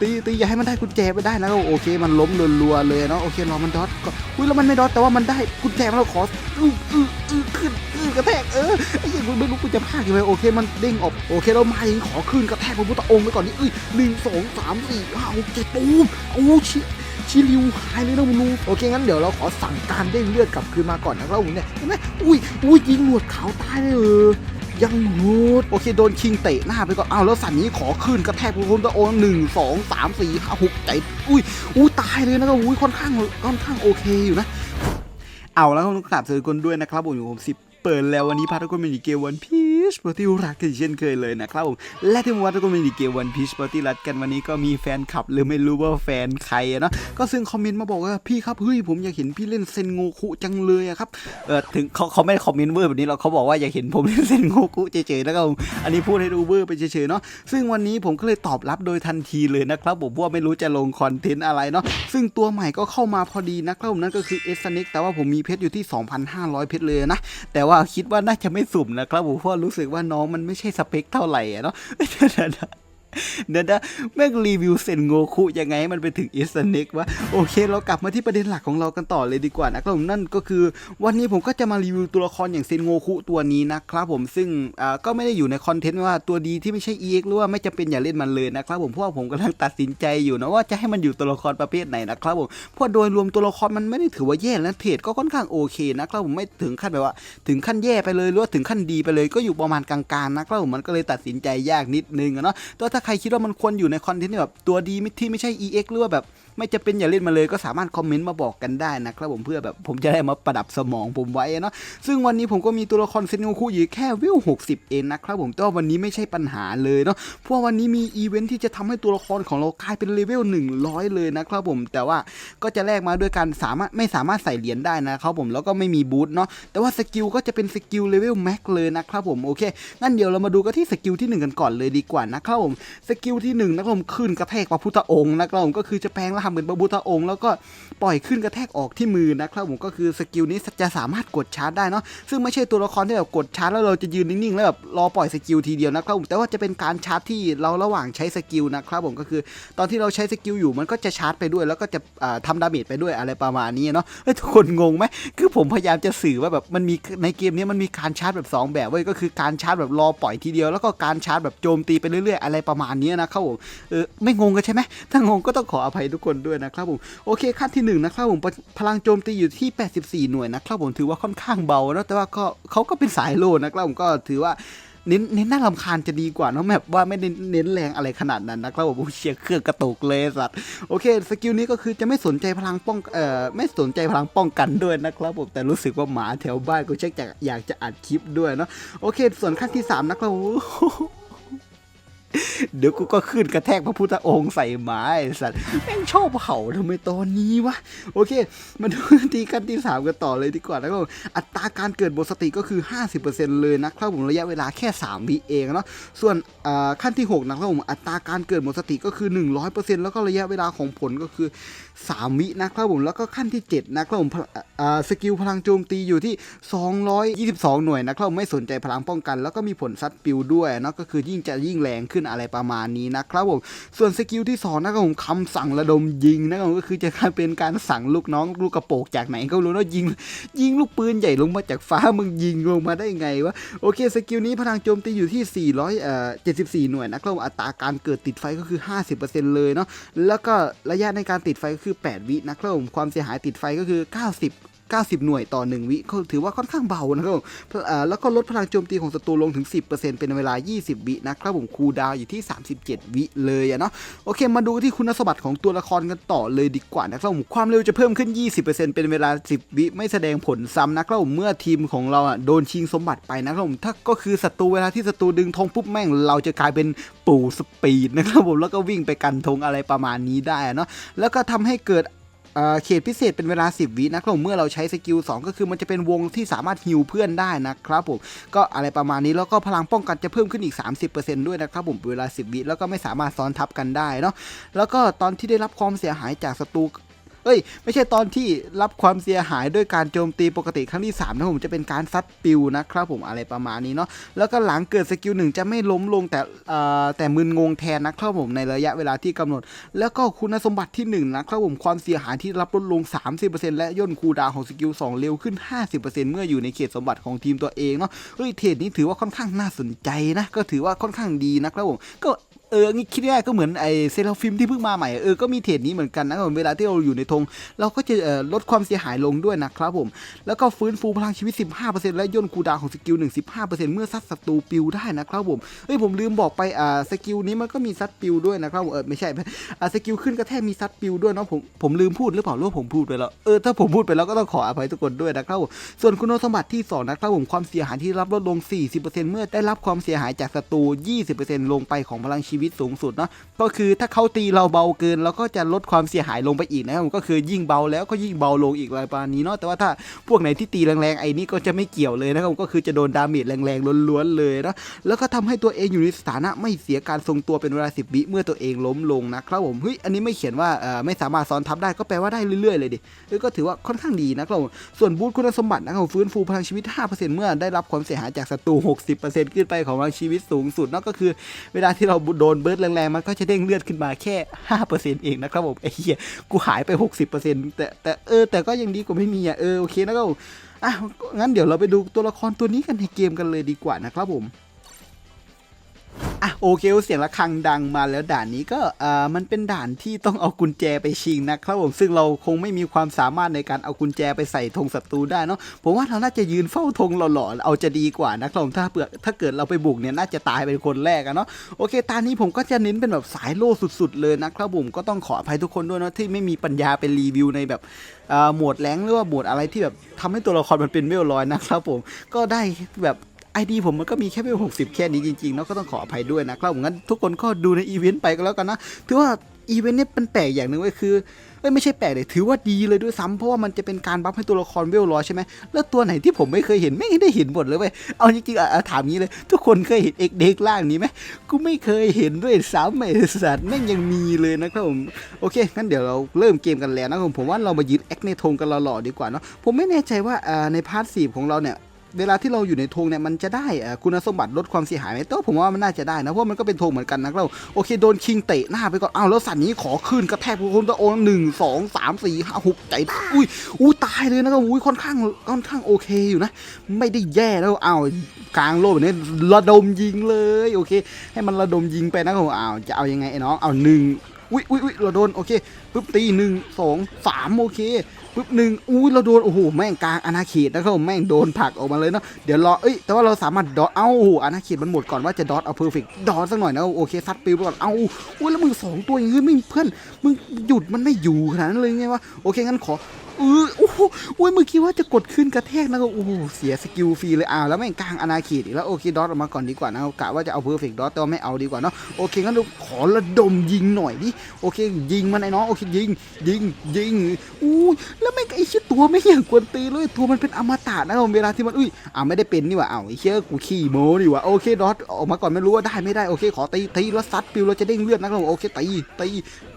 ตีตีอย่าให้มันได้กุญแจไปได้นะโอเคมันล้มรัวๆเลยเนาะโอเครอมันดอทก็อุ้ยแล้วมันไม่ดอทแต่ว่ามันได้กุญแจมาเราขออื้ออื้ออือขึ้นอื้อกระแทกเออไอ้ยังไม่รู้กูจะพลาดยังไงโอเคมันเด้งออกโอเคเรามาอย่างนี้ขอขึ้นกระแทกพระพุทธองค์ไปก่อนนี่เอ้ยหนึ่งสองสามสี่ห้าหกเจ็ดตูมโอ้ชิชิริวหายเลยนะมึงรู้โอเคงั้นเดี๋ยวเราขอสั่งการเด้งเลือดกลับคืนมาก่อนนะครับผมเนี่ยเห็นไหมอุ้ยอุ้ยยิงหนวดขาวตายเลยเออ ยังงูดโอเคโดนคิงเตะหน้าไปก่อนอ้าวแล้วสันนี้ขอขึ้นกระแทกพุ่มตะโอนหนึ่งสองสามสี่ห้าหกเจ็ดอุ้ยอุ้ยตายเลยนะครับอุ้ยค่อนข้างค่อนข้างโอเคอยู่นะ เอาแล้วต้องกราบเชิญคนด้วยนะครับผมอยู่ผมสิบเปิดแล้ววันนี้พาทุกคนมาในเกมวันพี ชปที่รักกันเช่นเคยเลยนะครับผมและที่มาว่าทุกคนมาในเกมวันพีชปที่รักกันวันนี้ก็มีแฟนคลับหรือไม่รู้ว่าแฟนใครอะเนาะก็ซึ่งคอมเมนต์มาบอกว่าพี่ครับเฮ้ยผมอยากเห็นพี่เล่นเซนโงคุจังเลยอะครับเออถึงเขาเขาไม่ได้คอมเมนต์เวอร์แบบนี้หรอกเขาบอกว่าอยากเห็นผมเล่นเซนโงคุเฉยๆแล้วก็อันนี้พูดให้ดูเวอร์ไปเฉยๆเนาะซึ่งวันนี้ผมก็เลยตอบรับโดยทันทีเลยนะครับผมเพราะว่าไม่รู้จะลงคอนเทนต์อะไรเนาะซึ่งตัวใหม่ก็เข้ามาพอดีนะครับผมนั่นก็คือเอสเน็กแต่ว่าผมมีเพชรอยู่ที่ 2,500 เพชรเลยนะแต่ว่าคิดว่าน่าจะไม่สุ่มนะครับผมเพราะรูู้สึกว่าน้องมันไม่ใช่สเปคเท่าไหร่เนาะ เดี๋ยวนะแม่งรีวิวเซนโงคุยังไงให้มันไปถึงอิสเน็กวะโอเค เรากลับมาที่ประเด็นหลักของเรากันต่อเลยดีกว่านะครับผมนั่นก็คือ วันนี้ผมก็จะมารีวิวตัวละครอย่างเซนโงคุตัวนี้นะครับผมซึ่งอ่าก็ไม่ได้อยู่ในคอนเทนต์ว่าตัวดีที่ไม่ใช่ EX หรือว่าไม่จำเป็นอย่าเล่นมันเลยนะครับผมเพราะว่าผมกำลังตัดสินใจอยู่นะว่าจะให้มันอยู่ตัวละครประเภทไหนนะครับผมเพราะโดยรวมตัวละครมันไม่ได้ถือว่าแย่และเทรดก็ค่อนข้างโอเคนะครับผมไม่ถึงขั้นแบบว่า ถึงขั้นแย่ไปเลยหรือว่าถึงขั้นดีไปเลยก็อยู่ประมาณกลางๆนะครับผมมันก็เลยตัดสินใจยากนิดนึงอะเนาะต่ว่าถ้าใครคิดว่ามันควรอยู่ในคอนเทนต์ที่แบบตัวดีไม่ที่ไม่ใช่ EX หรือว่าแบบ ไม่จะเป็นอย่าเล่นมาเลยก็สามารถคอมเมนต์มาบอกกันได้นะครับผมเพื่อแบบผมจะได้มาประดับสมองผมไว้เนาะซึ่งวันนี้ผมก็มีตัวละครเซนโงคุอยู่แค่วิว60 เองนะครับผมแต่ว่าวันนี้ไม่ใช่ปัญหาเลยเนาะเพราะว่าวันนี้มีอีเวนท์ที่จะทำให้ตัวละครของเรากลายเป็นเลเวล100 เลยนะครับผมแต่ว่าก็จะแลกมาด้วยการสามารถไม่สามารถใส่เหรียญได้นะครับผมแล้วก็ไม่มีบูทเนาะแต่ว่าสกิลก็จะเป็นสกิลเลเวลแม็กเลยนะครับผมโอเคงั้นเดี๋ยวเรามาดูกันที่สกิลที่หนึ่งกันก่อนเลยดีกว่านะครับผมสกิลที่หนึ่งนะครับผมขึ้นกระแทกพระพุทธองค์นะครับผมก็คือจะแปลงร่างเป็นพระพุทธองค์ แล้วก็ปล่อยขึ้นกระแทกออกที่มือนะครับผมก็คือสกิลนี้จะสามารถกดชาร์จได้เนาะซึ่งไม่ใช่ตัวละครที่แบบกดชาร์จแล้วเราจะยืนนิ่งๆแล้วแบบรอปล่อยสกิลทีเดียวนะครับผมแต่ว่าจะเป็นการชาร์จที่เราระหว่างใช้สกิลนะครับผมก็คือ ตอนที่เราใช้สกิลอยู่มันก็จะชาร์จไปด้วย แล้วก็จะอ่าทำดาเมจไปด้วยอะไรประมาณนี้เนาะทุกคนงงไหมคือผมพยายามจะสื่อว่าแบบมันมีในเกมนี้มันมีการชาร์จแบบสองแบบเว้ยก็คือการชาร์จแบบรอปล่อยทีเดียว แล้วก็การชาร์จแบบโจมตีไปเรื่อยๆ อะไรประมาณนี้นะครับผมเออไม่งงกันใช่ไหมถ้างงก็ต้องขออภัยทุกคนด้วยนะครับผมโอเคขั้นที่หนึ่งนะครับผมพลังโจมตีอยู่ที่ 84 หน่วยนะครับผมถือว่าค่อนข้างเบานะแต่ว่าก็เขาก็เป็นสายโลนะครับผมก็ถือว่าเน้นเน้นน่ารำคาญจะดีกว่าเนอะแบบว่าไม่ได้นเน้นแรงอะไรขนาดนั้นนะครับผมเชียร์เครื่องกระตุกเลยสัตว์โอเคสกิลนี้ก็คือจะไม่สนใจพลังป้องเอ่อไม่สนใจพลังป้องกันด้วยนะครับผมแต่รู้สึกว่าหมาแถวบ้านกูเช็คจะอยากจะอัดคลิปด้วยเนาะโอเค ส่วนขั้นที่สามนะครับผม เดี๋ยวกูก็ขึ้นกระแทกพระพุทธองค์ใส่หมาไอ้สัตว์แม่งชอบเผาทำไมตอนนี้วะ โอเค มาดูทีขั้นที่ 3 กันต่อเลยดีกว่านะครับผมอัตราการเกิดหมดสติก็คือ 50%เลยนะครับผมระยะเวลาแค่ 3วิเองเนาะส่วนอ่าขั้นที่ 6 นะครับผมอัตราการเกิดหมดสติก็คือ 100%แล้วก็ระยะเวลาของผลก็คือ 3 วินะครับผมแล้วก็ขั้นที่ 7 นะครับผมอ่าสกิลพลังโจมตีอยู่ที่ 222 หน่วยนะครับผมไม่สนใจพลังป้องกัน แล้วก็มีผลซัดปิวด้วยเนาะก็คือยิ่งจะยิ่งแรงขึ้นอะไรประมาณนี้นะครับผมส่วนสกิลที่2นะครับผมคำสั่งระดมยิงนะครับก็คือจะการเป็นการสั่งลูกน้องลูกกระโปงจากไหนก็รู้เนาะยิง ยิงลูกปืนใหญ่ลงมาจากฟ้ามึงยิงลงมาได้ไงวะโอเคสกิลนี้พลังโจมตีอยู่ที่ 400เอ่อ74 หน่วยนะครับผมอัตราการเกิดติดไฟก็คือ 50%เลยเนาะแล้วก็ระยะในการติดไฟก็คือ 8 วินะครับผมความเสียหายติดไฟก็คือ 90 90 หน่วยต่อ 1 วิก็ถือว่าค่อนข้างเบานะครับผมแล้วก็ลดพลังโจมตีของศัตรูลงถึง 10%เป็นเวลา 20 วินะครับผมคูลดาวอยู่ที่ 37 วิเลยอะเนาะโอเค มาดูที่คุณสมบัติของตัวละครกันต่อเลยดีกว่านะครับผมความเร็วจะเพิ่มขึ้น 20%เป็นเวลา 10 วิไม่แสดงผลซ้ำนะครับผมเมื่อทีมของเราอะโดนชิงสมบัติไปนะครับผมถ้าก็คือศัตรูเวลาที่ศัตรูดึงธงปุ๊บแม่งเราจะกลายเป็นปู่สปีดนะครับผมแล้วก็วิ่งไปกันธงอะไรประมาณนี้ได้อะเนาะแล้วก็ทำให้เกิด เขตพิเศษเป็นเวลา 10 วินะครับเมื่อเราใช้สกิล2ก็คือมันจะเป็นวงที่สามารถฮิวเพื่อนได้นะครับผมก็อะไรประมาณนี้แล้วก็พลังป้องกันจะเพิ่มขึ้นอีก 30%ด้วยนะครับผมเวลา 10 วิแล้วก็ไม่สามารถซ้อนทับกันได้เนาะแล้วก็ตอนที่ได้รับความเสียหายจากศัตรู เอ้ย ไม่ใช่ตอนที่รับความเสียหายด้วยการโจมตีปกติครั้งที่3นะผมจะเป็นการซัดปิวนะครับผมอะไรประมาณนี้เนาะแล้วก็หลังเกิดสกิลหนึ่งจะไม่ล้มลงแต่เอ่อแต่มึนงงแทนนะครับผมในระยะเวลาที่กำหนด แล้วก็คุณสมบัติที่1นะครับผมความเสียหายที่รับลดลง 30%และย่นคูดาวของสกิล2เร็วขึ้น 50%เมื่ออยู่ในเขตสมบัติของทีมตัวเองเนาะเฮ้ยเทรดนี้ถือว่าค่อนข้างน่าสนใจนะก็ถือว่าค่อนข้างดีนะครับผมก็ เอองี้คิดง่ายก็เหมือนไอเซราฟิมที่เพิ่งมาใหม่เออก็มีเทรดนี้เหมือนกันนะครับผมเวลาที่เราอยู่ในธงเราก็จะลดความเสียหายลงด้วยนะครับผม แล้วก็ฟื้นฟูพลังชีวิต 15%และย่นคูดาวของสกิล1 15%เมื่อซัดศัตรูปิวได้นะครับผมเฮ้ยผมลืมบอกไปอ่าสกิลนี้มันก็มีซัดปิวด้วยนะครับผมเออไม่ใช่อ่าสกิลขึ้นกระแทกมีซัดปิวด้วยเนาะผมผมลืมพูดหรือเปล่าว่าผมพูดไปแล้วเออถ้าผมพูดไปแล้วก็ต้องขออภัยทุกคนด้วยนะครับผมส่วนคุณสมบัติที่สองนะครับผมความเสียหายที่รับลดลง 40%เมื่อได้รับความเสียหายจากศัตรู 20%ลงไปของพลังชีวิตสูงสุดเนาะก็คือถ้าเขาตีเราเบาเกินเราก็จะลดความเสียหายลงไปอีกนะครับผมก็คือยิ่งเบาแล้วก็ยิ่งเบาลงอีกอะไรประมาณนี้เนาะแต่ว่าถ้าพวกไหนที่ตีแรงๆไอ้นี่ก็จะไม่เกี่ยวเลยนะครับผมก็คือจะโดนดาเมจแรงๆล้วนๆเลยนะแล้วก็ทำให้ตัวเองอยู่ในสถานะไม่เสียการทรงตัวเป็นเวลา10วิเมื่อตัวเองล้มลงนะครับผมเฮ้ยอันนี้ไม่เขียนว่าเออไม่สามารถซ้อนทับได้ก็แปลว่าได้เรื่อยๆเลยดิเออก็ถือว่าค่อนข้างดีนะครับผมส่วนบูทคุณสมบัตินะครับผมฟื้นฟูพลังชีวิต 5%เมื่อได้รับความเสียหายจากศัตรู 60%ขึ้นไปของพลังชีวิตสูงสุดนั่นก็คือ เวลาที่เราโดนเบิร์ดแรงๆมันก็จะเด้งเลือดขึ้นมาแค่ 5%เองนะครับผมไอ้เหี้ยกูหายไป 60%แต่แต่เออแต่ก็ยังดีกว่าไม่มีอะเออโอเคนะครับอะงั้นเดี๋ยวเราไปดูตัวละครตัวนี้กันในเกมกันเลยดีกว่านะครับผม อะโอเคเสียงระฆังดังมาแล้วด่านนี้ก็อ่ามันเป็นด่านที่ต้องเอากุญแจไปชิงนะครับผมซึ่งเราคงไม่มีความสามารถในการเอากุญแจไปใส่ธงศัตรูได้เนาะผมว่าเราน่าจะยืนเฝ้าธงหล่อๆเอาจะดีกว่านะครับผมถ้าเปลือกถ้าเกิดเราไปบุกเนี่ยน่าจะตายเป็นคนแรกอะเนาะโอเคตอนนี้ผมก็จะเน้นเป็นแบบสายโล่สุด ๆ เลยนะครับผมก็ต้องขออภัยทุกคนด้วยเนาะที่ไม่มีปัญญาไปรีวิวในแบบอ่าโหมวดแรงหรือว่าหมวดอะไรที่แบบทำให้ตัวละครมันเป็นเวลลอยนะครับผมก็ได้แบบ ไอดีผมมันก็มีแค่เพียงหกสิบแค่นี้จริงๆเนาะก็ต้องขออภัยด้วยนะครับงั้นทุกคนก็ดูในอีเวนต์ไปก็แล้วกันนะถือว่าอีเวนต์เนี่ยเป็นแปลกอย่างหนึ่งเว้ยคือเอ้ยไม่ใช่แปลกเลยถือว่าดีเลยด้วยซ้ำเพราะว่ามันจะเป็นการบัฟให้ตัวละครเวลร้อยใช่ไหมแล้วตัวไหนที่ผมไม่เคยเห็นไม่ได้เห็นหมดเลยเว้ยเอาจริงๆอะถามงี้เลย ทุกคนเคยเห็นเอกเด็กล่างนี้ไหมกูไม่เคยเห็นด้วยซ้ำไอ้สัตว์แม่งยังมีเลยนะครับผมโอเคงั้นเดี๋ยวเราเริ่มเกมกันแล้วนะครับผมผมว่าเรามายืนแอคในธงกันหล่อๆดีกว่าเนาะผมไม่แน่ใจว่าในพาร์ทสีของเราเนี่ย เวลาที่เราอยู่ในธงเนี่ยมันจะได้คุณสมบัติลดความเสียหายไหมแต่ว่าผมว่ามันน่าจะได้นะเพราะมันก็เป็นธงเหมือนกันนะเราโอเคโดนคิงเตะหน้าไปก่อนอ้าวแล้วสัตว์นี้ขอคืนกระแทกพวกคนตะโอนหนึ่งสองสามสี่ห้าหกใจอุ้ยอุ้ยตายเลยนะครับอุ้ยค่อนข้างค่อนข้างโอเคอยู่นะ ไม่ได้แย่แล้วอ้าวกลางโลกแบบนี้ระดมยิงเลยโอเค ให้มันระดมยิงไปนะครับอ้าวจะเอายังไงไอ้น้องเอาหนึ่ง อุ้ยอุ้ยอุ้ยเราโดนโอเคปุ๊บตีหนึ่งสองสามโอเคปุ๊บหนึ่งอุ้ยเราโดนโอ้โหแม่งกลางอาณาเขตนะครับแม่งโดนผลักออกมาเลยเนาะเดี๋ยวรอเอ้ยแต่ว่าเราสามารถดอทเอ้าโอ้โหอาณาเขตมันหมดก่อนว่าจะดอทเอาเพอร์เฟกต์ดอทสักหน่อยนะโอเคซัดปิวไปก่อนเอ้าอุ้ยแล้วมึงสองตัวอย่างงี้ไม่เพื่อนมึงหยุดมันไม่อยู่ขนาดนั้นเลยไงวะโอเคงั้นขอ เออโอ้โหโอ้ยเมื่อกี้ว่าจะกดขึ้นกระแทกนะครับโอ้โหเสียสกิลฟรีเลยอ้าวแล้วแม่งกลางอนาเขตอีกแล้วโอเคดอทออกมาก่อนดีกว่านะกะว่าจะเอาเพอร์เฟกต์ดอทแต่ว่าไม่เอาดีกว่าเนาะโอเคงั้นเราขอระดมยิงหน่อยดิโอเค ยิงมันไอ้น้องโอเคยิงยิงยิงอู้แล้วแม่งไอ้เชี่ยตัวไม่อย่างกวนตีเลยตัวมันเป็นอมตะนะครับเวลาที่มันอุ้ยอ่าวไม่ได้เป็นนี่ว่าอ้าวไอ้เชี่ยกูขี้โม้นี่ว่าโอเคดอทออกมาก่อนไม่รู้ว่าได้ไม่ได้โอเคขอตีตีแล้วซัดปิวเราจะเด้งเลือดนะครับโอเคตีตี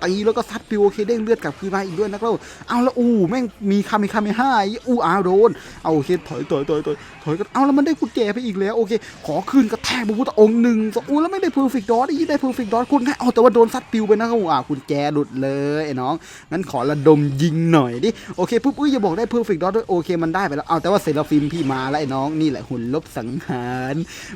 ตีแล้วก็ซัดปิวโอเคเด้งเลือดกลับคืนมาอีกด้วยนะครับเอาล้วอู้แม่งมีคาเมคาเมห้าอูอ้าโดน เอาโอเคถอยถอยถอยถอยถอยกันเอาแล้วมันได้กุญแจไปอีกแล้วโอเค ขอคืนกระแทกพระพุทธองค์หนึ่งสองอู้แล้วไม่ได้เพอร์เฟกต์ดอทอีได้เพอร์เฟกต์ดอทคุณแค่เอาแต่ว่าโดนซัดปิวไปนะครับอ่ากุญแจหลุดเลยไอ้น้องงั้นขอระดมยิงหน่อยดิโอเคปุ๊บอุ้ยอย่าบอกได้เพอร์เฟกต์ดอทด้วยโอเคมันได้ไปแล้วเอาแต่ว่าเซราฟิมพี่มาแล้วไอ้น้องนี่แหละหุ่นลบสังหาร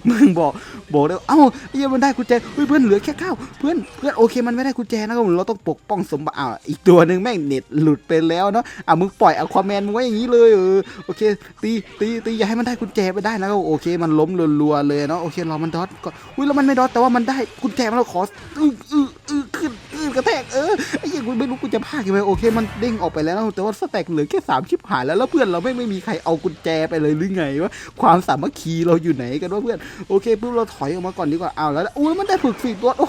มึงบอกบอกได้วเอ้าไอ้เหี้ยมันได้กุญแจเฮ้ยเพื่อนเหลือแค่เก้าวเพื่อนเพื่อนโอเคมันไม่ได้กุญแจนะครับเราต้องปกป้องสมบัติอ้าวอีกตัวหนึ่งแม่งเน็ตหลุดไปแล้วเนาะอะมึงปล่อยเอาความแมนมึงไว้อย่างนี้เลยเออโอเค ตีตีตีอย่าให้มันได้กุญแจไปได้นะครับโอเค มันล้มรัวๆเลยเนาะโอเครอมันดอทก่อนอุ้ยแล้วมันไม่ดอทแต่ว่ามันได้กุญแจมาเราขออื้ออื้ออื้อขึ้นอื้อกระแทกเออไอ้ยังกูไม่รู้กูจะพากยังไงโอเค มันเด้งออกไปแล้วนะแต่ว่าสแต็กเหลือแค่สามชิบหายแล้วแล้วเพื่อนเราไม่ไม่มีใครเอากุญแจไปเลยหรือไงวะความสามัคคีเราอยู่ไหนกันวะเพื่อนโอเคปุ๊บเราถอยออกมาก่อนดีกว่าเอาแล้วอุ้ยมันได้ฝึกฝีตัวโอ้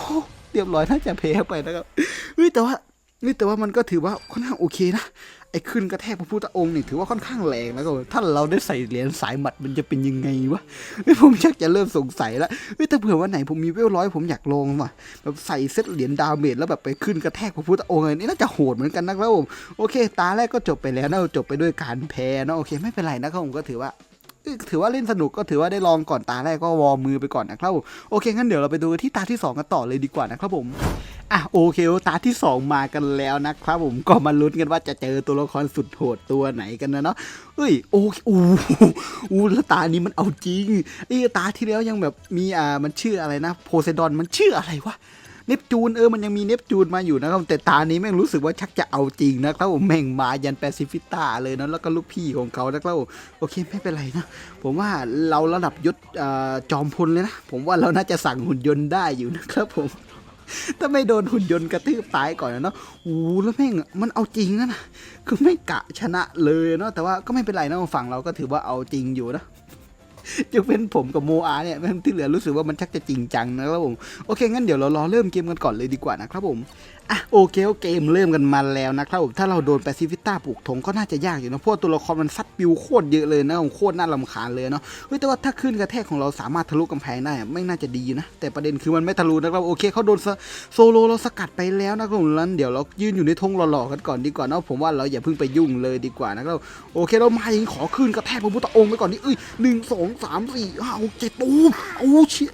เรียบร้อยน่าจะแพ้ไปนะครับเฮ้ยแต่ว่านี่แต่ว่ามันก็ถือว่าค่อนข้างโอเคนะ ไอ้ขึ้นกระแทกพระพุทธองค์นี่ถือว่าค่อนข้างแรงแล้วก็ถ้าเราได้ใส่เหรียญสายหมัดมันจะเป็นยังไงวะเฮ้ยผมชักจะเริ่มสงสัยแล้วเฮ้ยถ้าเผื่อวันไหนผมมีเวลร้อยผมอยากลองว่ะแบบใส่เซตเหรียญดาเมจแล้วแบบไปขึ้นกระแทกพระพุทธองค์นี่น่าจะโหดเหมือนกันนะครับผมโอเค ตาแรกก็จบไปแล้วนะจบไปด้วยการแพ้นะโอเค ไม่เป็นไรนะครับผมก็ถือว่า ถือว่าเล่นสนุกก็ถือว่าได้ลองก่อนตาแรกก็วอร์มมือไปก่อนนะครับผมโอเคงั้นเดี๋ยวเราไปดูที่ตาที่ 2 กันต่อเลยดีกว่านะครับผมอะโอเคตาที่ 2 มากันแล้วนะครับผมก็มาลุ้นกันว่าจะเจอตัวละครสุดโหดตัวไหนกันนะเนาะเฮ้ยโอ้โอ้โอ้แล้วตานี้มันเอาจริงไอ้ตาที่แล้วยังแบบมีอ่ามันชื่ออะไรนะ โพไซดอนมันชื่ออะไรวะ เนปจูนเออมันยังมีเนปจูนมาอยู่นะครับแต่ตานี้แม่งรู้สึกว่าชักจะเอาจริงนะครับผมแม่งมายันแปซิฟิต้าเลยนะแล้วก็ลูกพี่ของเขานะครับโอเคไม่เป็นไรนะ ผมว่าเราระดับยศจอมพลเลยนะ ผมว่าเราน่าจะสั่งหุ่นยนต์ได้อยู่นะครับผมถ้าไม่โดนหุ่นยนต์กระทืบตายก่อนนะเนาะโอ้แล้วแม่งมันเอาจริงนะนะ คือไม่กะชนะเลยเนาะ แต่ว่าก็ไม่เป็นไรนะฝั่งเราก็ถือว่าเอาจริงอยู่นะ จะเป็นผมกับโมอาเนี่ยแม่ที่เหลือรู้สึกว่ามันชักจะจริงจังนะครับผม โอเคงั้นเดี๋ยวเรารอเริ่มเกมกันก่อนเลยดีกว่านะครับผม อะโอเคโอเกมเริ่มกันมาแล้วนะครับถ้าเราโดนแปซิฟิต้าปลูกธงก็น่าจะยากอยู่นะเพราะว่าตัวละครมันซัดปิวโคตรเยอะเลยนะโคตรน่ารำคาญเลยเนาะเฮ้ยแต่ว่าถ้าขึ้นกระแทกของเราสามารถทะลุกำแพงได้ไม่น่าจะดีนะ แต่ประเด็นคือมันไม่ทะลุนะครับโอเคเขาโดนโซโลเราสกัดไปแล้วนะครับผมแล้วเดี๋ยวเรายืนอยู่ในธงหล่อๆกันก่อนดีกว่าเนาะผมว่าเราอย่าเพิ่งไปยุ่งเลยดีกว่านะครับโอเคเรามาย่างขอขึ้นกระแทกพระพุทธองค์ไปก่อนนี่เอ้ยหนึ่งสองสามสี่ห้าหกเจ็ดตูมโอ้เชิ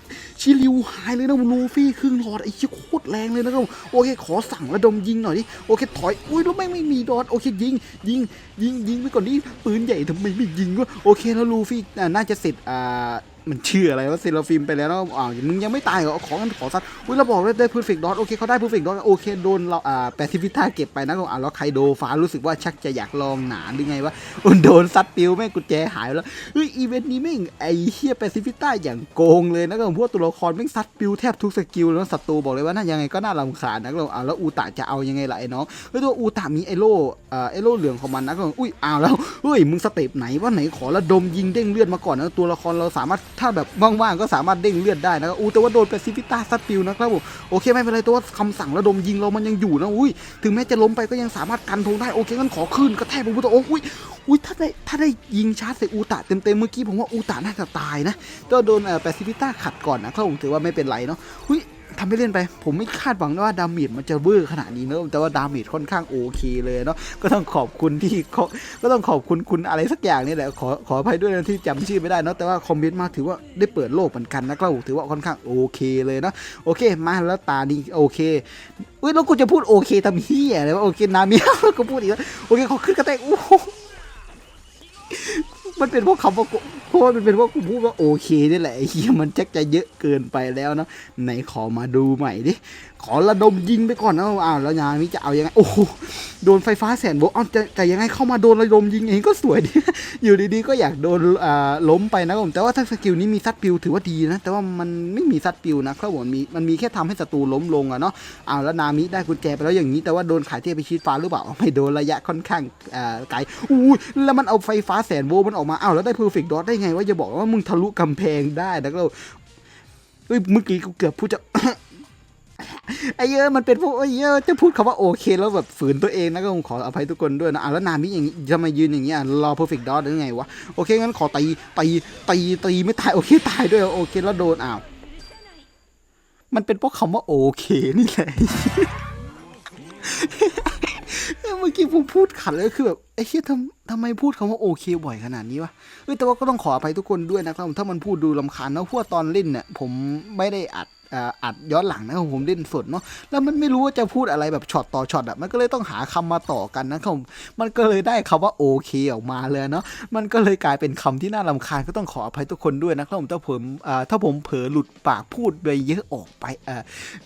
ชิลิวหายเลยนะลูฟี่ครึ่งหลอดไอ้เชี่ยโคตรแรงเลยนะครับโอเคขอสั่งระดมยิงหน่อยดิโอเคถอยอุ้ยแล้วไม่ไม่มีดอทโอเคยิงยิงยิงยิงไปก่อนดิปืนใหญ่ทำไมไม่ยิงวะโอเคแล้วลูฟี่น่าจะเสร็จอ่า มันเชื่ออะไรว่าเซราฟิมไปแล้วเนาอ่าวมึงยังไม่ตายเหรอของกันขอซัดอุ้ยเราบอกได้เพอร์เฟกต์ดอทโอเคเขาได้เพอร์เฟกต์ดอทโอเคโดนเราอ่าแปซิฟิต้าเก็บไปนะก็อ่าแล้วไคโดฟ้ารู้สึกว่าชักจะอยากลองหนาหรือไงวะอุนโดนซัดปิวแม่งกุญแจหายแล้วเฮ้ยอีเวนต์นี้แม่งไอ้เฮียแปซิฟิต้าอย่างโกงเลยนะก็พวกตัวละครแม่งซัดปิวแทบทุกสกิลแล้วศัตรูบอกเลยว่าน่ายังไงก็น่ารำคาญนะก็อ่าแล้วอูตะจะเอายังไงล่ะไอ้น้องเฮ้ยตัวอูตะมีไอโล่อ่าไอโล่เหลืองของมันนะก็อุ้ยอ้าวแล้วเฮ้ยมึงสเต็ปไหนว่าไหนขอระดมยิงเด้งเลือดมาก่อนนะตัวละครเราสามารถถ้าแบบว่างๆก็สามารถเด้งเลือดได้นะครับอูแต่ว่าโดนแปซิฟิต้าซัดปิวนะครับผมโอเคไม่เป็นไรตัวคำสั่งระดมยิงเรามันยังอยู่นะอุ้ยถึงแม้จะล้มไปก็ยังสามารถกันธงได้โอเคงั้นขอขึ้นกระแทกพระพุทธองค์อุ้ยอุ้ยถ้าได้ถ้าได้ยิงชาร์จใส่อูตะเต็มๆเมื่อกี้ผมว่าอูตะน่าจะตายนะก็โดนแปซิฟิต้าขัดก่อนนะครับผมถือว่าไม่เป็นไรเนาะอุ้ย ทำไม่เล่นไป ผมไม่คาดหวังว่าดาเมจมันจะเวอร์ขนาดนี้เนอะแต่ว่าดาเมจค่อนข้างโอเคเลยเนาะก็ต้องขอบคุณที่เขาก็ต้องขอบคุณคุณอะไรสักอย่างนี่แหละขอขออภัยด้วยนะที่จำชื่อไม่ได้เนาะแต่ว่าคอมเมนต์มาถือว่าได้เปิดโลกเหมือนกันนะครับถือว่าค่อนข้างโอเคเลยเนาะโอเค มาแล้วตานี้โอเคอุ้ยแล้วกูจะพูดโอเคทำเฮียอะไรวะโอเคนามิก็พูดอีกแล้วโอเคเขาขึ้นกระแตกโอ้โห มันเป็นเพราะคำว่าเพราะว่ามันเป็นเพราะกูพูดว่าโอเคนี่แหละไอ้เฮียมันแจ็คจะเยอะเกินไปแล้วเนาะไหนขอมาดูใหม่ดิ ขอระดมยิงไปก่อนนะอ้าวแล้วยางนี้จะเอายังไงโอ้โหโดนไฟฟ้าแสนโวลต์อ้าวจะแต่ยังไงเข้ามาโดนระดมยิงเองก็สวยดีอยู่ดีๆก็อยากโดนอ่าล้มไปนะครับผมแต่ว่าถ้าสกิลนี้มีซัดปิวถือว่าดีนะ แต่ว่ามันไม่มีซัดปิวนะครับผมมีมันมีแค่ทำให้ศัตรูล้มลงอะเนาะอ้าวแล้วนามิได้กุญแจไปแล้วอย่างนี้แต่ว่าโดนขายเทพไปชีดฟ้าหรือเปล่าไม่โดนระยะค่อนข้างอ่าไกลอู้ยแล้วมันเอาไฟฟ้าแสนโวลต์มันออกมาอ้าวแล้วได้เพอร์เฟกต์ดอทได้ไงว่าจะบอกว่ามึงทะลุกำแพงได้นะครับเฮ้ยเมื่อกี้กูเกือบพูดจะ ไอ้เยอะมันเป็นพวกไอ้เยอะจะพูดคำว่าโอเคแล้วแบบฝืนตัวเองนะก็ขออภัยทุกคนด้วยนะอะแล้วนามิอย่างนี้จะมายืนอย่างเงี้ยรอ perfect dot หรือไงวะโอเคงั้นขอตีตีตีตีไม่ตายโอเคตายด้วยโอเคแล้วโดนอ้าวมันเป็นเพราะคำว่าโอเคนี่แหละเมื่อกี้ผมพูดขัดเลยคือแบบไอ้เชี่ยทำทำไมพูดคำว่าโอเคบ่อยขนาดนี้วะเอ้แต่ว่าก็ต้องขออภัยทุกคนด้วยนะครับถ้ามันพูดดูลำคาญนะพว่าตอนเล่นเนี่ยผมไม่ได้อัด อัดย้อนหลังนะครับผมเล่นสดเนาะแล้วมันไม่รู้ว่าจะพูดอะไรแบบช็อตต่อช็อตอะมันก็เลยต้องหาคำมาต่อกันนะครับผมมันก็เลยได้คำว่าโอเคออกมาเลยเนาะมันก็เลยกลายเป็นคำที่น่ารำคาญก็ต้องขออภัยทุกคนด้วยนะครับผมถ้าผมถ้าผมเผลอหลุดปากพูดไปเยอะออกไป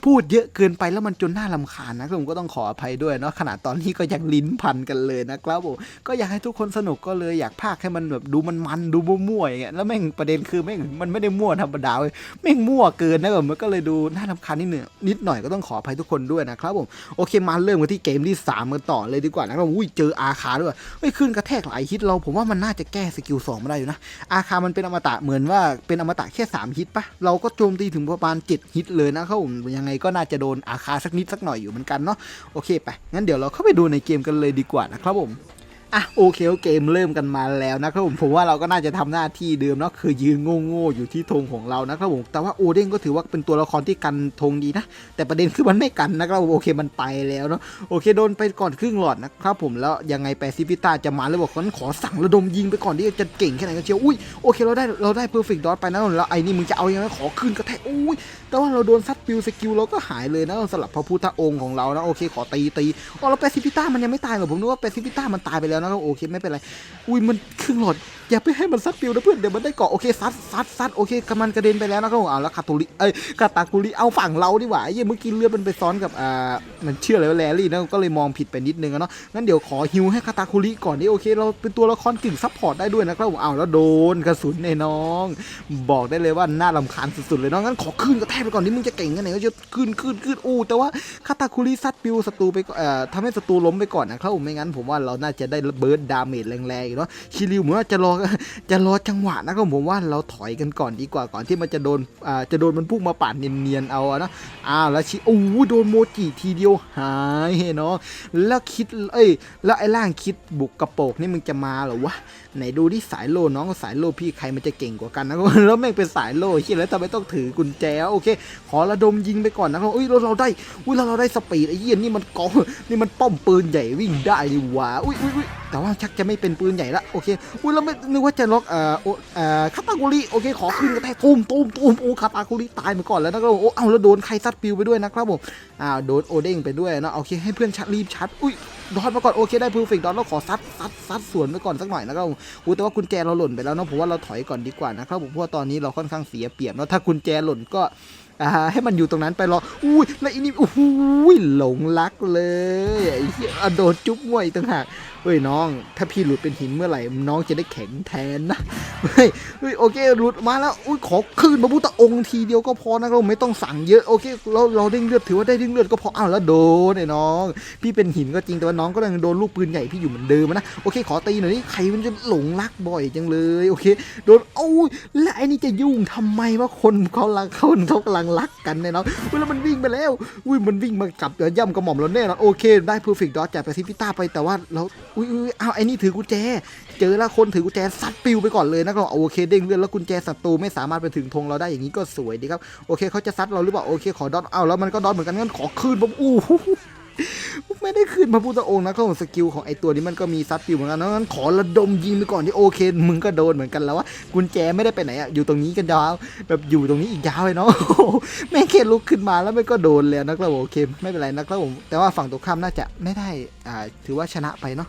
พูดเยอะเกินไปแล้วมันจนน่ารำคาญนะครับผมก็ต้องขออภัยด้วยเนาะขนาดตอนนี้ก็ยังลิ้นพันกันเลยนะครับผมก็อยากให้ทุกคนสนุกก็เลยอยากพากให้มันแบบดูมันมันดูมั่วๆอย่างเงี้ยแล้วแม่งประเด็นคือแม่งมันไม่ได้มั่วธรรมดาเว้ยแม่งมั่วเกินนะแบบมันก็เลยดูน่ารำคาญนิดหนึ่งนิดหน่อยก็ต้องขออภัยทุกคนด้วยนะครับผมโอเคมาเริ่มกันที่เกมที่สามกันต่อเลยดีกว่านะครับอุ้ยเจออาคาด้วยเฮ้ยขึ้นกระแทกหลายฮิตเราผมว่ามันน่าจะแก้สกิลสองมาได้อยู่นะอาคามันเป็นอมตะเหมือนว่าเป็นอมตะแค่ 3 ฮิตปะเราก็โจมตีถึงประมาณ 7 ฮิตเลยนะครับผมยังไงก็น่าจะโดนอาคาสักนิดสักหน่อยอยู่เหมือนกันเนาะโอเคไปงั้นเดี๋ยวเราเข้าไปดูในเกมกันเลยดีกว่านะครับผม อะโอเคเกมเริ่มกันมาแล้วนะครับผมผมว่าเราก็น่าจะทำหน้าที่เดิมเนาะคือยืนโง่ๆอยู่ที่ธงของเรานะครับผมแต่ว่าโอเด้งก็ถือว่าเป็นตัวละครที่กันธงดีนะ แต่ประเด็นคือมันไม่กันนะครับผมโอเคมันไปแล้วเนาะโอเคโดนไปก่อนครึ่งหลอดนะครับผมแล้วยังไงแปซิฟิต้าจะมาแล้วบอกงั้นขอสั่งระดมยิงไปก่อนที่จะเก่งแค่ไหนกันเชียวอุ้ยโอเคเราได้เราได้เพอร์เฟกต์ดอทไปนะแล้วไอ้นี่มึงจะเอายังไงขอคืนกระแทกอุ้ยแต่ว่าเราโดนซัดปิวสกิลเราก็หายเลยนะสลับพระพุทธองค์ของเรานะโอเคขอตีตีอ๋อแล้วแปซิฟิต้ามันยังไม่ตายเหรอผมนึกว่าแปซิฟิต้ามันตายไปแล้วยวนะครับโอเคไม่เป็นไร อุ้ยมันครึ่งหลอดอย่าไปให้มันซัดปิวนะเพื่อนเดี๋ยวมันได้เกาะโอเคซัดซัดซัดโอเคกำมันกระเด็นไปแล้วนะครับผมเอาแล้วคาตุริเอ้ยคาตากุริเอาฝั่งเราดีกว่าไอ้เมื่อกี้เลือดมันไปซ้อนกับอ่ามันเชื่ออะไรว่าแลลี่นะก็เลยมองผิดไปนิดนึงอะเนาะงั้นเดี๋ยวขอฮิวให้คาตาคุริก่อนดิโอเค เราเป็นตัวละครกึ่งซัพพอร์ตได้ด้วยนะครับผมเอาแล้วโดนกระสุนในน้อง บอกได้เลยว่าน่ารำคาญสุดๆเลยเนาะงั้นขอขึ้นกระแทกไปก่อนนี่มึงจะเก่งกันไหนก็จะขึ้นขึ้นขึ้นอู้แต่ว่าคาตาคุริซัดปิวศัตรูไปเอ่อทำให้ศัตรูล้มไปก่อนนะครับผมไม่งั้นผมว่าเราน่าจะได้เบิร์ดดาเมจแรงๆอยู่เนาะคิริวเหมือนว่าจะรอจะรอจังหวะนะครับผมว่าเราถอยกันก่อนดีกว่าก่อนที่มันจะโดนอ่าจะโดนมันพุ่งมาปาดเนียนๆเอาอะเนาะอ้าวแล้วชิโอ้โดนโมจิทีเดียวหายเนาะแล้วคิดเอ้ยแล้วไอ้ล่างคิดบุกกระโปกนี่มึงจะมาเหรอวะไหนดูที่สายโลน้องสายโลพี่ใครมันจะเก่งกว่ากันนะแล้วแม่งเป็นสายโลเฮียแล้วทำไมต้องถือกุญแจโอเค ขอระดมยิงไปก่อนนะครับอุ้ยเราเราได้อุ้ยเราเราได้สปีดไอ้เหี้ยนี่มันกองนี่มันป้อมปืนใหญ่วิ่งได้ดีหว่าอุ้ยอุ้ยอุ้ยแต่ว่าชักจะไม่เป็นปืนใหญ่ละโอเคอุ้ยเราไม่นึกว่าจะล็อกเอ่อเอ่อคาตากุริโอเคขอขึ้นกระแทกตูมตูมตูมโอ้คาตากุริตายมาก่อนแล้วนะครับผมโอ้เอาแล้วโดนใครซัดปิวไปด้วยนะครับผมอ้าวโดนโอเด้งไปด้วยนะโอเคให้เพื่อนชัดรีบชัดอุ้ยดอทมาก่อนโอเคได้เพอร์เฟกต์ดอทแล้วขอซัดซัดซัดสวนไปก่อนสักหน่อยนะครับผมอุ้ยแต่ว่ากุญแจเราหล่นไปแล้วเนาะผมว่าเราถอยก่อนดีกว่านะครับผมเพราะว่าตอนนี้เราค่อนข้างเสียเปรียบเนาะถ้ากุญแจหล่นก็อ่าให้มันอยู่ตรงนั้นไปรอ อุ้ย แล้วอีนี่โอ้โหหลงรักเลยไอ้เหี้ยอะโดนจุ๊บมวยต่างหากเฮ้ยน้อง ถ้าพี่หลุดเป็นหินเมื่อไหร่ น้องจะได้แข็งแทนนะ เฮ้ยเฮ้ยโอเคหลุดมาแล้ว อุ้ยขอคืนพระพุทธองค์ทีเดียวก็พอนะเราไม่ต้องสั่งเยอะ โอเค เราเราได้งเลือดถือว่าได้เลือดก็พอ อ้าวแล้วโดนไอ้น้อง พี่เป็นหินก็จริงแต่ว่าน้องก็ยังโดนลูกปืนใหญ่พี่อยู่เหมือนเดิมนะ โอเค ขอตีหน่อยนี่ใครมันจะหลงรักบ่อยจังเลย โอเค โดนโอ้ยแล้วไอ้นี่จะยุ่งทำไมว่าคนเขาลังเขาเขากำลังรักกันเนี่ยนาะอุ้ยแล้วมันวิ่งไปแล้ว อุ้ยมันวิ่งมากับเดี๋ยวย่ำกระหม่อมเราแน่นอนโอเค ได้เพอร์เฟกต์ดอทจากไปซิพิต้าไปแต่ว่าเราอุ้ยอ้าวไอ้นี่ถือกุญแจ เจอแล้วคนถือกุญแจซัดปิวไปก่อนเลยนะครับโอเคเด้งเลือดแล้วกุญแจศัตรูไม่สามารถไปถึงธงเราได้อย่างนี้ก็สวยดีครับโอเคเขาจะซัดเราหรือเปล่าโอเคขอดอทอ้าแล้วมันก็ดอทเหมือนกันงั้นขอคืนผมอู้ไม่ได้ขึ้นพระพุทธองค์นะครับผมสกิลของไอตัวนี้มันก็มีซัดปิวเหมือนกันนะงั้นขอระดมยิงไปก่อนที่โอเคมึงก็โดนเหมือนกันแล้ววะกุญแจไม่ได้ไปไหนอะอยู่ตรงนี้กันยาวแบบอยู่ตรงนี้อีกยาวเลยเนาะแม่งแค่ลุกขึ้นมาแล้วมันก็โดนเลยนะครับโอเค ไม่เป็นไรนะครับผมแต่ว่าฝั่งตรงข้ามน่าจะไม่ได้อ่าถือว่าชนะไปเนาะ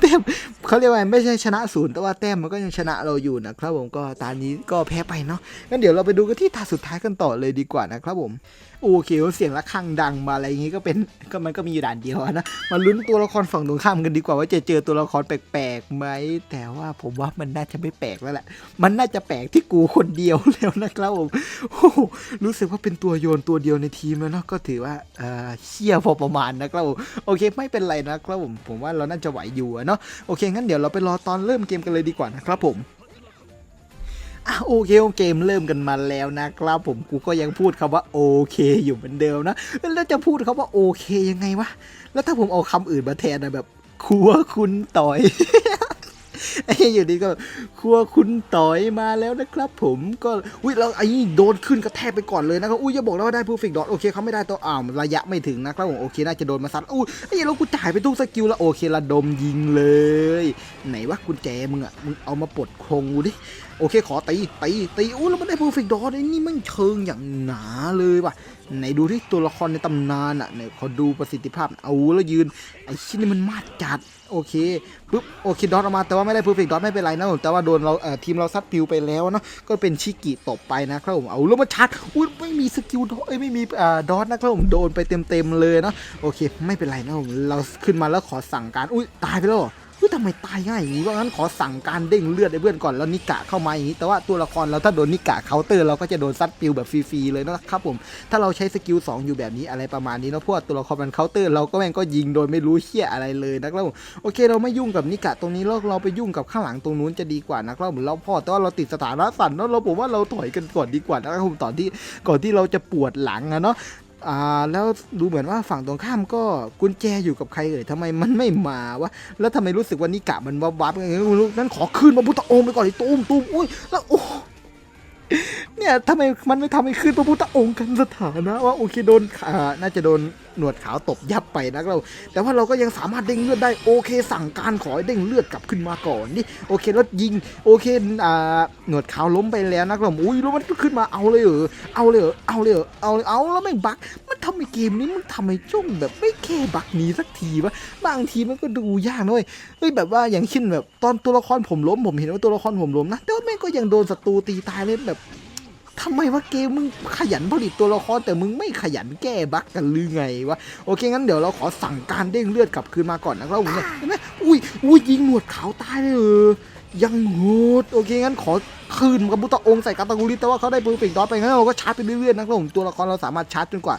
แต้มเขาเรียกว่าไม่ใช่ชนะศูนย์แต่ว่าแต้มมันก็ยังชนะเราอยู่นะครับผมก็ตานี้ก็แพ้ไปเนาะงั้นเดี๋ยวเราไปดูกันที่ตาสุดท้ายกันต่อเลยดีกว่านะครับผมโอเคเสียงะระฆังดังมาอะไรอย่างงี้ก็เป็นก็มันก็มีอยู่ด่านเดียวนะมาลุ้นตัวละครฝั่งตรงข้ามกันดีกว่าว่าจะเจอตัวละครแปลกๆไหมแต่ว่าผมว่ามันน่าจะไม่แปลกแล้วแหละ มันน่าจะแปลกที่กูคนเดียวแล้วนะครับผมโอ้โหรู้สึกว่าเป็นตัวโยนตัวเดียวในทีมแล้วเนาะก็ถือว่าเออเชี่ยพอประมาณนะครับผมโอเคไม่เป็นไรนะครับผมผมว่าเราน่าจะไหวอยู่เนาะโอเคงั้นเดี๋ยวเราไปรอตอนเริ่มเกมกันเลยดีกว่านะครับผมอะโอเคเกมเริ่มกันมาแล้วนะครับผมกูก็ยังพูดคำว่าโอเคอยู่เหมือนเดิมนะแล้วจะพูดคำว่าโอเคยังไงวะแล้วถ้าผมเอาคำอื่นมาแทนนะแบบครัวคุณต่อย ไอ้อยู่ดีก็ครัวคุณต่อยมาแล้วนะครับ ผมก็อุ้ยเราไอ้โดนขึ้นกระแทกไปก่อนเลยนะครับอุ้ยอย่าบอกแล้วว่าได้พูฟิกดอทโอเคเขาไม่ได้ตัวอ่าวระยะไม่ถึงนะครับผมโอเคน่าจะโดนมาซัดอุ้ยไอ้เรากูจ่ายไปทุกสกิลแล้วโอเคระดมยิงเลย ไหนว่ากุญแจมึงอะมึงเอามาปลดคงกูดิโอเคขอตีตีตีอู้แล้วมันได้เพอร์เฟกต์ดอไอ้นี่มันเชิงอย่างหนาเลยว่ะไหนดูที่ตัวละครในตำนานอะเนี่ยขอดูประสิทธิภาพเอาแล้วยืนไอ้ชิ้นนี้มันมาดจัดโอเคปุ๊บโอเคดอทออกมาแต่ว่าไม่ได้เพอร์เฟกต์ดอทไม่เป็นไรนะผมแต่ว่าโดนเราเอ่อทีมเราซัดปิวไปแล้วเนาะก็เป็นชิกิตบไปนะครับผมเอาแล้วมาชัดอุ้ยไม่มีสกิลดอทเอ้ไม่มีอ่าดอทนะครับผมโดนไปเต็มๆเลยเนาะโอเค ไม่เป็นไรนะผมเราขึ้นมาแล้วขอสั่งการอุ้ยตายไปแล้ว ฮ้ยทำไมตายง่ายอย่างนี้ว่างั้นขอสั่งการเด้งเลือดไอ้เพื่อนก่อนแล้วนิกะเข้ามาอย่างนี้แต่ว่าตัวละครเราถ้าโดนนิกะเคาน์เตอร์เราก็จะโดนซัดปิวแบบฟรีๆเลยนะครับผมถ้าเราใช้สกิล2อยู่แบบนี้อะไรประมาณนี้เนาะพวกตัวละครมันเคาน์เตอร์เราก็แม่งก็ยิงโดยไม่รู้เหี้ยอะไรเลยนะครับผมโอเคเราไม่ยุ่งกับนิกะตรงนี้เราเราไปยุ่งกับข้างหลังตรงนู้นจะดีกว่านะครับผมเราพอแต่ว่าเราติดสถานะสั่นเนาะเราผมว่าเราถอยกันก่อนดีกว่านะครับผมตอนที่ก่อนที่เราจะปวดหลังอะเนาะ อ่าแล้วดูเหมือนว่าฝั่งตรงข้ามก็กุญแจอยู่กับใครเอ่ยทำไมมันไม่มาวะแล้วทำไมรู้สึกว่านิกะมันวับวับๆอย่างนี้คุณรู้นั้นขอคืนมาพุทธองค์ไปก่อนไอ้ตูมตูมอุ้ยแล้วโอ้ เนี่ยทำไมมันไม่ทำให้ขึ้นพระพุทธองค์กันสถานะว่าโอเคโดนอ่าน่าจะโดนหนวดขาวตบยับไปนะเรา แต่ว่าเราก็ยังสามารถเด้งเลือดได้โอเค สั่งการขอให้เด้งเลือดกลับขึ้นมาก่อนนี่โอเคแล้วยิงโอเคอ่าหนวดขาวล้มไปแล้วนะเราอุ้ยแล้วมันก็ขึ้นมาเอาเลยเหรอเอาเลยเหรอเอาเลยเหรอเอาเลยเอาแล้วไม่บัก ทำไมเกมนี้มันทำไมจ้องแบบไม่แค่บักหนี้สักทีวะบางทีมันก็ดูยากนะเว้ยเฮ้ยแบบว่าอย่างเช่นแบบตอนตัวละครผมล้มผมเห็นว่าตัวละครผมล้มนะแต่ว่าแม่งก็ยังโดนศัตรูตีตายเลยแบบทำไมว่าเกมมึงขยันผลิตตัวละครแต่มึงไม่ขยันแก้บั๊กกันหรือไงวะโอเคงั้นเดี๋ยวเราขอสั่งการเด้งเลือดกลับคืนมาก่อนนะครับผมเนี่ยเห็นไหมอุ้ยอุ้ยยิงหนวดขาวตายเลยเออ ยังโหดโอเคงั้นขอคืนกับบุตรองค์ใส่กาตากูริแต่ว่าเขาได้เพอร์เฟกต์ดอทไปงั้นเราก็ชาร์จไปเรื่อยๆนะครับผมตัวละครเราสามารถชาร์จจนกว่า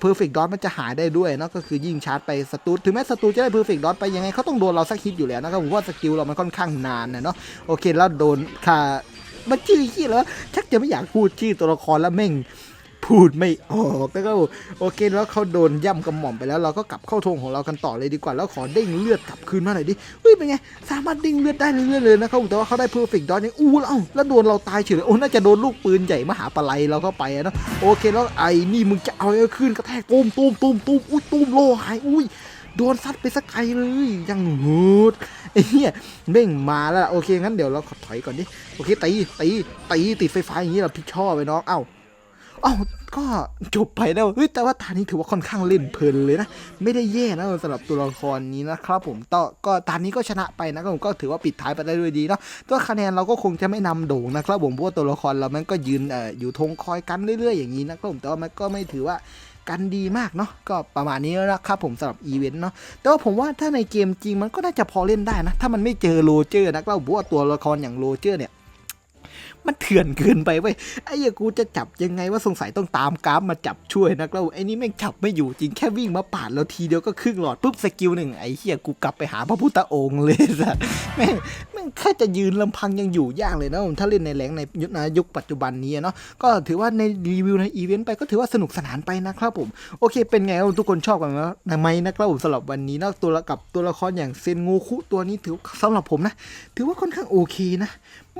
เพอร์เฟกต์ดอทมันจะหายได้ด้วยเนะก็คือยิ่งชาร์จไปศัตรูถึงแม้ศัตรูจะได้เพอร์เฟกต์ดอทไปยังไงเขาต้องโดนเราสักฮิตอยู่แล้วนะครับผมว่าสกิลเรามันค่อนข้างนานนะเนาะโอเคแล้วโดนค่ามันชื่อขี้แล้วชักจะไม่อยากพูดชื่อตัวละครแล้วแม่ง พูดไม่ออกแล้วก็โอเคแล้วเขาโดนย่ำกระหม่อมไปแล้ว เราก็กลับเข้าธงของเรากันต่อเลยดีกว่า แล้วขอเด้งเลือดกลับคืนมาหน่อยดิเฮ้ยเป็นไงสามารถเด้งเลือดได้เรื่อยๆเลยนะครับแต่ว่าเขาได้เพอร์เฟกต์ดอนยังอู้แล้วแล้วโดนเราตายเฉยเลยโอ้น่าจะโดนลูกปืนใหญ่มหาปลัยเราเข้าไปนะโอเคแล้วไอ้นี่มึงจะเอาไอ้ขึ้นกระแทกตูมตูมตูมตูมอุ้ยตูมโลหายอุ้ยโดนซัดไปสักไกลเลยยังโหดไอ้เหี้ยเบ่งมาแล้วโอเคงั้นเดี๋ยวเราขอถอยก่อนดิโอเคตีตีตีติดไฟฟ้าอย่างนี้เราพิชชอบไปน้องเอ้า เอ้าก็จบไปแล้วเฮ้ยแต่ว่าตานี้ถือว่าค่อนข้างเล่นเพลินเลยนะ ไม่ได้แย่นะสำหรับตัวละครนี้นะครับผมต่อก็ตานี้ก็ชนะไปนะครับผมก็ถือว่าปิดท้ายไปได้ด้วยดีเนาะแตัวาคะแนนเราก็คงจะไม่นำโด่งนะครับผมเพราะว่าตัวละครเรามันก็ยืนเอ่ออยู่ธงคอยกันเรื่อย ๆ อย่างนี้นะครับผมแต่ว่ามันก็ไม่ถือว่ากันดีมากเนาะก็ประมาณนี้แล้วนะครับผมสำหรับอีเวนต์เนาะแต่ว่าผมว่าถ้าในเกมจริงมันก็น่าจะพอเล่นได้นะ ถ้ามันไม่เจอโรเจอร์นะครับผมว่าตัวละครอย่างโรเจอร์เนี่ย มันเถื่อนเกินไปเว้ยไอ้เหี้ยกูจะจับยังไงว่าสงสัยต้องตามกราฟมาจับช่วยนักเล่าไอ้นี่แม่งจับไม่อยู่จริงแค่วิ่งมาปาดเราทีเดียวก็ครึ่งหลอดปุ๊บสกิลหนึ่งไอ้เหี้ยกูกลับไปหาพระพุทธองค์เลยสัสแม่ง ม่งแค่จะยืนลำพังยังอยู่ยากเลยนะผมถ้าเล่นในแหลงในยุคยุคปัจจุบันนี้เนาะก็ถือว่าในรีวิวในอีเวนต์ไปก็ถือว่าสนุกสนานไปนะครับผมโอเค เป็นไงครับทุกคนชอบกันไหมนะครับผมสำหรับวันนี้นะตัวละกับตัวละครอย่างเซนงูคุตัวนี้ถือสำหรับผมนะ ถือว่าค่อนข้างโอเคนะ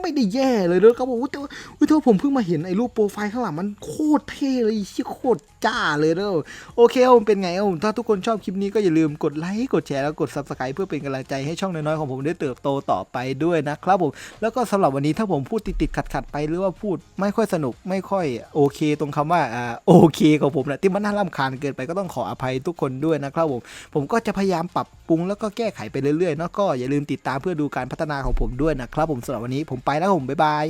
ไม่ได้แย่เลยเลยครับผมอุ๊ยแต่ว่าอุ๊ยแต่ว่าผมเพิ่งมาเห็นไอ้รูปโปรไฟล์ข้างหลังมันโคตรเท่เลยชิโคตร จ้าเลยเด้อโอเคผมเป็นไงผมถ้าทุกคนชอบคลิปนี้ก็อย่าลืมกดไลค์กดแชร์แล้วกด subscribe เพื่อเป็นกำลังใจให้ช่องน้อยๆของผมได้เติบโตต่อไปด้วยนะครับผมแล้วก็สำหรับวันนี้ถ้าผมพูดติดๆขัดๆไปหรือว่าพูดไม่ค่อยสนุกไม่ค่อยโอเค ตรงคำว่าอ่าโอเคของผมนะที่มันน่ารำคาญเกินไปก็ต้องขออภัยทุกคนด้วยนะครับผมผมก็จะพยายามปรับปรุงแล้วก็แก้ไขไปเรื่อยๆเนาะก็อย่าลืมติดตามเพื่อดูการพัฒนาของผมด้วยนะครับผมสำหรับวันนี้ผมไปแล้วผมบ๊ายบาย